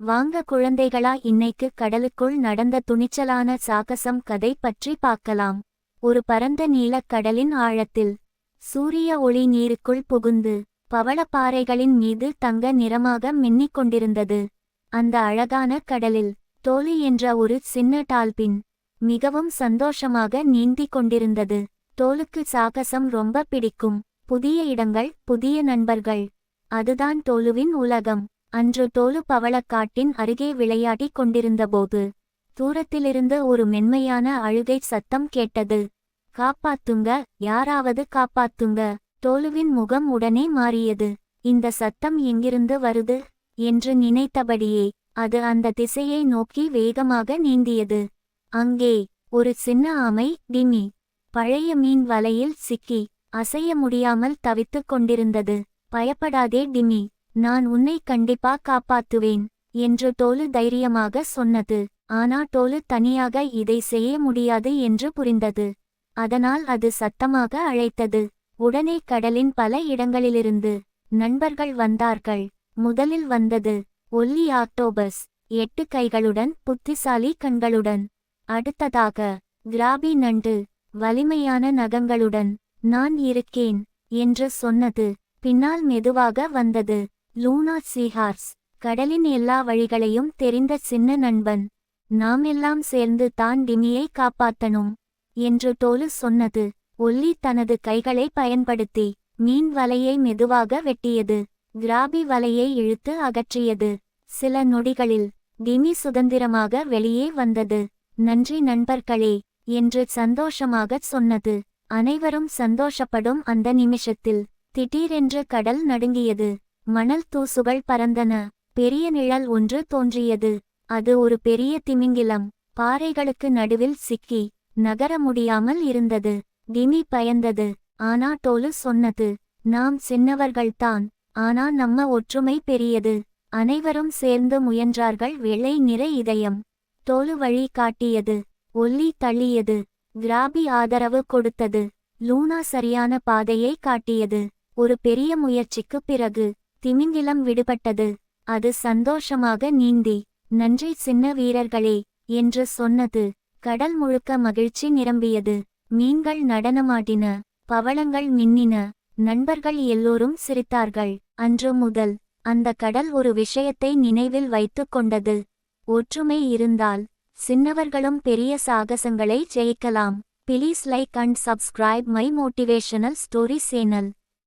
வாங்க குழந்தைகளா இன்னைக்கு கடலுக்குள் நடந்த துணிச்சலான சாகசம் கதை பற்றி பார்க்கலாம். ஒரு பரந்த நீலக் கடலின் ஆழத்தில் சூரிய ஒளி நீருக்குள் புகுந்து பவளப்பாறைகளின் மீது தங்க நிறமாக மின்னிக் கொண்டிருந்தது. அந்த அழகான கடலில் தோழி என்ற ஒரு சின்ன டால்பின் மிகவும் சந்தோஷமாக நீந்திக் கொண்டிருந்தது. தோலுக்கு சாகசம் ரொம்ப பிடிக்கும். புதிய இடங்கள் புதிய நண்பர்கள். அதுதான் தோலுவின் உலகம். அன்று டோலு பவளக்காட்டின் அருகே விளையாடிக் கொண்டிருந்தபோது தூரத்திலிருந்து ஒரு மென்மையான அழுகை சத்தம் கேட்டது. காப்பாத்துங்க யாராவது காப்பாத்துங்க தோலுவின் முகம் உடனே மாறியது. இந்த சத்தம் எங்கிருந்து வருது? என்று நினைத்தபடியே அது அந்த திசையை நோக்கி வேகமாக நீந்தியது. அங்கே ஒரு சின்ன ஆமை டிமி. பழைய மீன் வலையில் சிக்கி அசைய முடியாமல் தவித்துக் கொண்டிருந்தது. பயப்படாதே டிமி. நான் உன்னை கண்டிப்பா காப்பாத்துவேன் என்று டோலு தைரியமாக சொன்னது. ஆனா டோலு தனியாக இதை செய்ய முடியாது என்று புரிந்தது. அதனால் அது சத்தமாக அழைத்தது. உடனே கடலின் பல இடங்களிலிருந்து நண்பர்கள் வந்தார்கள். முதலில் வந்தது ஒல்லி ஆக்டோபஸ் எட்டு கைகளுடன் புத்திசாலி கண்களுடன். அடுத்ததாக கிராபி நண்டு வலிமையான நகங்களுடன். நான் இருக்கேன் என்று சொன்னது. பின்னால் மெதுவாக வந்தது. லூனா சீஹார்ஸ் கடலின் எல்லா வழிகளையும் தெரிந்த சின்ன நண்பன். நாம் எல்லாம் சேர்ந்து தான் டிமியை காப்பாத்தணும் என்று டோலு சொன்னது. ஒல்லி தனது கைகளை பயன்படுத்தி மீன் வலையை மெதுவாக வெட்டியது. கிராபி வலையை இழுத்து அகற்றியது. சில நொடிகளில் டிமி சுதந்திரமாக வெளியே வந்தது. நன்றி நண்பர்களே என்று சந்தோஷமாகச் சொன்னது. அனைவரும் சந்தோஷப்படும் அந்த நிமிஷத்தில் திடீரென்று கடல் நடுங்கியது. மணல் தூசுகள் பறந்தன. பெரிய நிழல் ஒன்று தோன்றியது. அது ஒரு பெரிய திமிங்கிலம். பாறைகளுக்கு நடுவில் சிக்கி நகர முடியாமல் இருந்தது. டிமி பயந்தது. ஆனா டோலு சொன்னது நாம் சின்னவர்கள்தான். ஆனா நம்ம ஒற்றுமை பெரியது. அனைவரும் சேர்ந்து முயன்றார்கள் வெள்ளை நிற இதயம். தோலு வழி காட்டியது. ஒல்லி தள்ளியது. கிராபி ஆதரவு கொடுத்தது. லூனா சரியான பாதையை காட்டியது. ஒரு பெரிய முயற்சிக்குப் பிறகு திமிங்கிலம் விடுபட்டது. அது சந்தோஷமாக நீந்தி நன்றி சின்ன வீரர்களே என்று சொன்னது. கடல் முழுக்க மகிழ்ச்சி நிரம்பியது. மீன்கள் நடனமாடின பவளங்கள் மின்னின நண்பர்கள் எல்லோரும் சிரித்தார்கள். அன்று முதல் அந்த கடல் ஒரு விஷயத்தை நினைவில் வைத்துக் கொண்டது. ஒற்றுமை இருந்தால் சின்னவர்களும் பெரிய சாகசங்களை ஜெயிக்கலாம். Please like and subscribe my motivational story channel